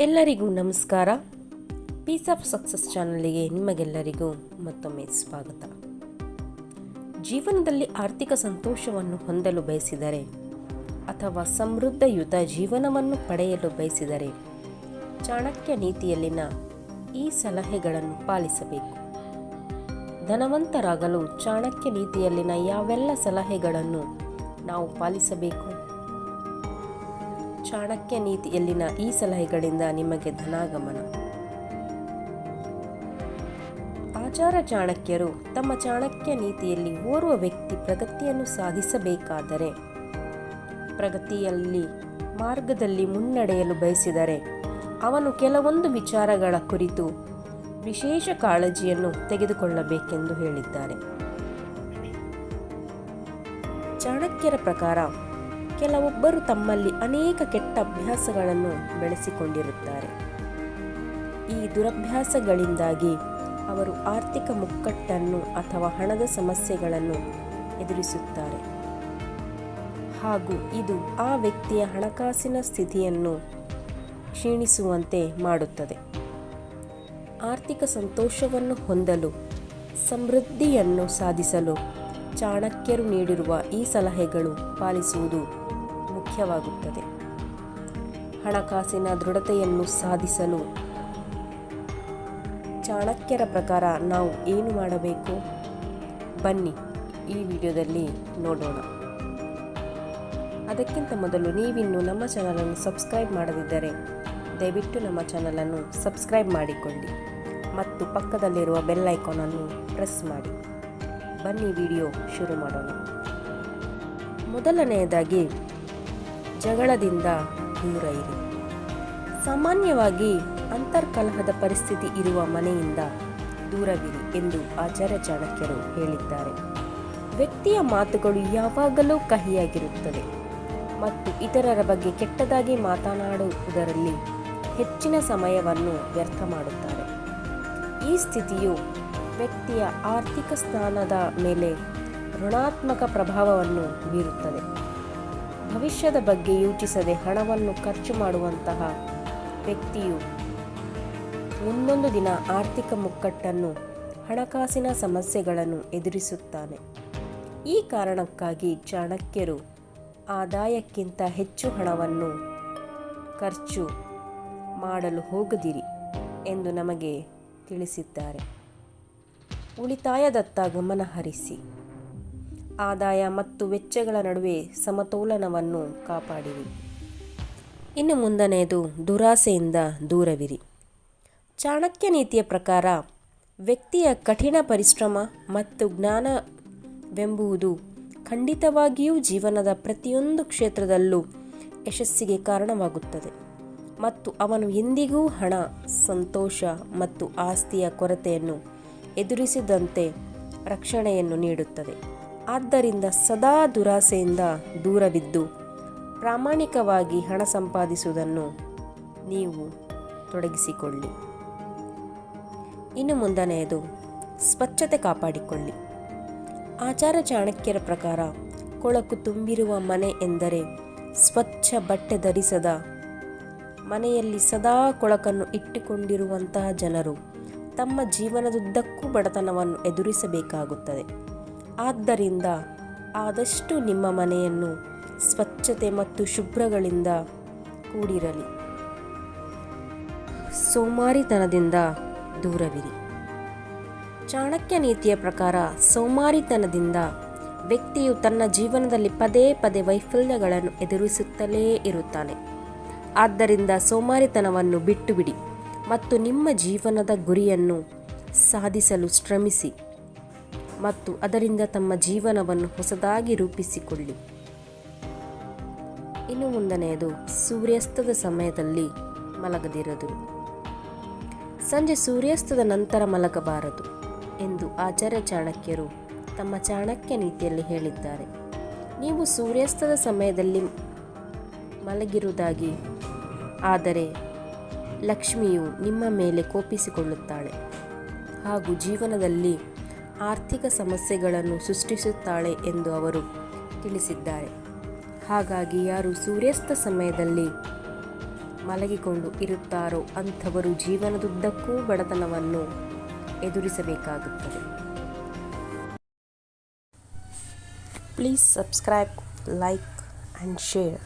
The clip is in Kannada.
ಎಲ್ಲರಿಗೂ ನಮಸ್ಕಾರ. ಪೀಸ್ ಆಫ್ ಸಕ್ಸಸ್ ಚಾನಲ್ಗೆ ನಿಮಗೆಲ್ಲರಿಗೂ ಮತ್ತೊಮ್ಮೆ ಸ್ವಾಗತ. ಜೀವನದಲ್ಲಿ ಆರ್ಥಿಕ ಸಂತೋಷವನ್ನು ಹೊಂದಲು ಬಯಸಿದರೆ ಅಥವಾ ಸಮೃದ್ಧಯುತ ಜೀವನವನ್ನು ಪಡೆಯಲು ಬಯಸಿದರೆ ಚಾಣಕ್ಯ ನೀತಿಯಲ್ಲಿನ ಈ ಸಲಹೆಗಳನ್ನು ಪಾಲಿಸಬೇಕು. ಧನವಂತರಾಗಲು ಚಾಣಕ್ಯ ನೀತಿಯಲ್ಲಿನ ಯಾವೆಲ್ಲ ಸಲಹೆಗಳನ್ನು ನಾವು ಪಾಲಿಸಬೇಕು? ಚಾಣಕ್ಯ ನೀತಿಯಲ್ಲಿನ ಈ ಸಲಹೆಗಳಿಂದ ನಿಮಗೆ ಧನಾಗಮನ. ಆಚಾರ ಚಾಣಕ್ಯರು ತಮ್ಮ ಚಾಣಕ್ಯ ನೀತಿಯಲ್ಲಿ ಓರ್ವ ವ್ಯಕ್ತಿ ಪ್ರಗತಿಯನ್ನು ಸಾಧಿಸಬೇಕಾದರೆ, ಪ್ರಗತಿಯಲ್ಲಿ ಮಾರ್ಗದಲ್ಲಿ ಮುನ್ನಡೆಯಲು ಬಯಸಿದರೆ ಅವನು ಕೆಲವೊಂದು ವಿಚಾರಗಳ ಕುರಿತು ವಿಶೇಷ ಕಾಳಜಿಯನ್ನು ತೆಗೆದುಕೊಳ್ಳಬೇಕೆಂದು ಹೇಳಿದ್ದಾರೆ. ಚಾಣಕ್ಯರ ಪ್ರಕಾರ ಕೆಲವೊಬ್ಬರು ತಮ್ಮಲ್ಲಿ ಅನೇಕ ಕೆಟ್ಟ ಅಭ್ಯಾಸಗಳನ್ನು ಬೆಳೆಸಿಕೊಂಡಿರುತ್ತಾರೆ. ಈ ದುರಭ್ಯಾಸಗಳಿಂದಾಗಿ ಅವರು ಆರ್ಥಿಕ ಮುಕ್ಕಟ್ಟನ್ನು ಅಥವಾ ಹಣದ ಸಮಸ್ಯೆಗಳನ್ನು ಎದುರಿಸುತ್ತಾರೆ. ಹಾಗೂ ಇದು ಆ ವ್ಯಕ್ತಿಯ ಹಣಕಾಸಿನ ಸ್ಥಿತಿಯನ್ನು ಕ್ಷೀಣಿಸುವಂತೆ ಮಾಡುತ್ತದೆ. ಆರ್ಥಿಕ ಸಂತೋಷವನ್ನು ಹೊಂದಲು, ಸಮೃದ್ಧಿಯನ್ನು ಸಾಧಿಸಲು ಚಾಣಕ್ಯರು ನೀಡಿರುವ ಈ ಸಲಹೆಗಳು ಪಾಲಿಸುವುದು ಮುಖ್ಯವಾಗುತ್ತದೆ. ಹಣಕಾಸಿನ ದೃಢತೆಯನ್ನು ಸಾಧಿಸಲು ಚಾಣಕ್ಯರ ಪ್ರಕಾರ ನಾವು ಏನು ಮಾಡಬೇಕು? ಬನ್ನಿ, ಈ ವಿಡಿಯೋದಲ್ಲಿ ನೋಡೋಣ. ಅದಕ್ಕಿಂತ ಮೊದಲು ನೀವಿನ್ನು ನಮ್ಮ ಚಾನಲನ್ನು ಸಬ್ಸ್ಕ್ರೈಬ್ ಮಾಡದಿದ್ದರೆ ದಯವಿಟ್ಟು ನಮ್ಮ ಚಾನಲನ್ನು ಸಬ್ಸ್ಕ್ರೈಬ್ ಮಾಡಿಕೊಳ್ಳಿ ಮತ್ತು ಪಕ್ಕದಲ್ಲಿರುವ ಬೆಲ್ ಐಕಾನನ್ನು ಪ್ರೆಸ್ ಮಾಡಿ. ಬನ್ನಿ, ವಿಡಿಯೋ ಶುರು ಮಾಡೋಣ. ಮೊದಲನೆಯದಾಗಿ ಜಗಳದಿಂದ ದೂರ ಇರಿ. ಸಾಮಾನ್ಯವಾಗಿ ಅಂತರ್ಕಲಹದ ಪರಿಸ್ಥಿತಿ ಇರುವ ಮನೆಯಿಂದ ದೂರವಿರಿ ಎಂದು ಆಚಾರ್ಯ ಚಾಣಕ್ಯರು ಹೇಳಿದ್ದಾರೆ. ವ್ಯಕ್ತಿಯ ಮಾತುಗಳು ಯಾವಾಗಲೂ ಕಹಿಯಾಗಿರುತ್ತದೆ ಮತ್ತು ಇತರರ ಬಗ್ಗೆ ಕೆಟ್ಟದಾಗಿ ಮಾತನಾಡುವುದರಲ್ಲಿ ಹೆಚ್ಚಿನ ಸಮಯವನ್ನು ವ್ಯರ್ಥ ಮಾಡುತ್ತಾರೆ. ಈ ಸ್ಥಿತಿಯು ವ್ಯಕ್ತಿಯ ಆರ್ಥಿಕ ಸ್ಥಾನದ ಮೇಲೆ ಋಣಾತ್ಮಕ ಪ್ರಭಾವವನ್ನು ಬೀರುತ್ತದೆ. ಭವಿಷ್ಯದ ಬಗ್ಗೆ ಯೋಚಿಸದೆ ಹಣವನ್ನು ಖರ್ಚು ಮಾಡುವಂತಹ ವ್ಯಕ್ತಿಯು ಮುಂದೊಂದು ದಿನ ಆರ್ಥಿಕ ಮುಕ್ಕಟ್ಟನ್ನು, ಹಣಕಾಸಿನ ಸಮಸ್ಯೆಗಳನ್ನು ಎದುರಿಸುತ್ತಾನೆ. ಈ ಕಾರಣಕ್ಕಾಗಿ ಚಾಣಕ್ಯರು ಆದಾಯಕ್ಕಿಂತ ಹೆಚ್ಚು ಹಣವನ್ನು ಖರ್ಚು ಮಾಡಲು ಹೋಗದಿರಿ ಎಂದು ನಮಗೆ ತಿಳಿಸಿದ್ದಾರೆ. ಉಳಿತಾಯದತ್ತ ಗಮನ ಹರಿಸಿ ಆದಾಯ ಮತ್ತು ವೆಚ್ಚಗಳ ನಡುವೆ ಸಮತೋಲನವನ್ನು ಕಾಪಾಡಿರಿ. ಇನ್ನು ಮುಂದನೆಯದು ದುರಾಸೆಯಿಂದ ದೂರವಿರಿ. ಚಾಣಕ್ಯ ನೀತಿಯ ಪ್ರಕಾರ ವ್ಯಕ್ತಿಯ ಕಠಿಣ ಪರಿಶ್ರಮ ಮತ್ತು ಜ್ಞಾನವೆಂಬುದು ಖಂಡಿತವಾಗಿಯೂ ಜೀವನದ ಪ್ರತಿಯೊಂದು ಕ್ಷೇತ್ರದಲ್ಲೂ ಯಶಸ್ಸಿಗೆ ಕಾರಣವಾಗುತ್ತದೆ ಮತ್ತು ಅವನು ಎಂದಿಗೂ ಹಣ, ಸಂತೋಷ ಮತ್ತು ಆಸ್ತಿಯ ಕೊರತೆಯನ್ನು ಎದುರಿಸಿದಂತೆ ರಕ್ಷಣೆಯನ್ನು ನೀಡುತ್ತದೆ. ಆದ್ದರಿಂದ ಸದಾ ದುರಾಸೆಯಿಂದ ದೂರವಿದ್ದು ಪ್ರಾಮಾಣಿಕವಾಗಿ ಹಣ ಸಂಪಾದಿಸುವುದನ್ನು ನೀವು ತೊಡಗಿಸಿಕೊಳ್ಳಿ. ಇನ್ನು ಮುಂದನೆಯದು, ಸ್ವಚ್ಛತೆ ಕಾಪಾಡಿಕೊಳ್ಳಿ. ಆಚಾರ ಚಾಣಕ್ಯರ ಪ್ರಕಾರ ಕೊಳಕು ತುಂಬಿರುವ ಮನೆ ಎಂದರೆ ಸ್ವಚ್ಛ ಬಟ್ಟೆ ಧರಿಸದ, ಮನೆಯಲ್ಲಿ ಸದಾ ಕೊಳಕನ್ನು ಇಟ್ಟುಕೊಂಡಿರುವಂತಹ ಜನರು ತಮ್ಮ ಜೀವನದುದ್ದಕ್ಕೂ ಬಡತನವನ್ನು ಎದುರಿಸಬೇಕಾಗುತ್ತದೆ. ಆದ್ದರಿಂದ ಆದಷ್ಟು ನಿಮ್ಮ ಮನೆಯನ್ನು ಸ್ವಚ್ಛತೆ ಮತ್ತು ಶುಭ್ರಗಳಿಂದ ಕೂಡಿರಲಿ. ಸೋಮಾರಿತನದಿಂದ ದೂರವಿರಿ. ಚಾಣಕ್ಯ ನೀತಿಯ ಪ್ರಕಾರ ಸೋಮಾರಿತನದಿಂದ ವ್ಯಕ್ತಿಯು ತನ್ನ ಜೀವನದಲ್ಲಿ ಪದೇ ಪದೇ ವೈಫಲ್ಯಗಳನ್ನು ಎದುರಿಸುತ್ತಲೇ ಇರುತ್ತಾನೆ. ಆದ್ದರಿಂದ ಸೋಮಾರಿತನವನ್ನು ಬಿಟ್ಟುಬಿಡಿ ಮತ್ತು ನಿಮ್ಮ ಜೀವನದ ಗುರಿಯನ್ನು ಸಾಧಿಸಲು ಶ್ರಮಿಸಿ. ಮತ್ತು ಅದರಿಂದ ತಮ್ಮ ಜೀವನವನ್ನು ಹೊಸದಾಗಿ ರೂಪಿಸಿಕೊಳ್ಳಿ. ಇನ್ನು ಮುಂದನೆಯದು, ಸೂರ್ಯಾಸ್ತದ ಸಮಯದಲ್ಲಿ ಮಲಗದಿರದು. ಸಂಜೆ ಸೂರ್ಯಾಸ್ತದ ನಂತರ ಮಲಗಬಾರದು ಎಂದು ಆಚಾರ್ಯ ಚಾಣಕ್ಯರು ತಮ್ಮ ಚಾಣಕ್ಯ ನೀತಿಯಲ್ಲಿ ಹೇಳಿದ್ದಾರೆ. ನೀವು ಸೂರ್ಯಾಸ್ತದ ಸಮಯದಲ್ಲಿ ಮಲಗಿರುವುದಾಗಿ, ಆದರೆ ಲಕ್ಷ್ಮಿಯು ನಿಮ್ಮ ಮೇಲೆ ಕೋಪಿಸಿಕೊಳ್ಳುತ್ತಾಳೆ. ಹಾಗೂ ಜೀವನದಲ್ಲಿ ಆರ್ಥಿಕ ಸಮಸ್ಯೆಗಳನ್ನು ಸೃಷ್ಟಿಸುತ್ತಾಳೆ ಎಂದು ಅವರು ತಿಳಿಸಿದ್ದಾರೆ. ಹಾಗಾಗಿ ಯಾರು ಸೂರ್ಯಾಸ್ತ ಸಮಯದಲ್ಲಿ ಮಲಗಿಕೊಂಡು ಇರುತ್ತಾರೋ ಅಂಥವರು ಜೀವನದುದ್ದಕ್ಕೂ ಬಡತನವನ್ನು ಎದುರಿಸಬೇಕಾಗುತ್ತದೆ. Please subscribe like and share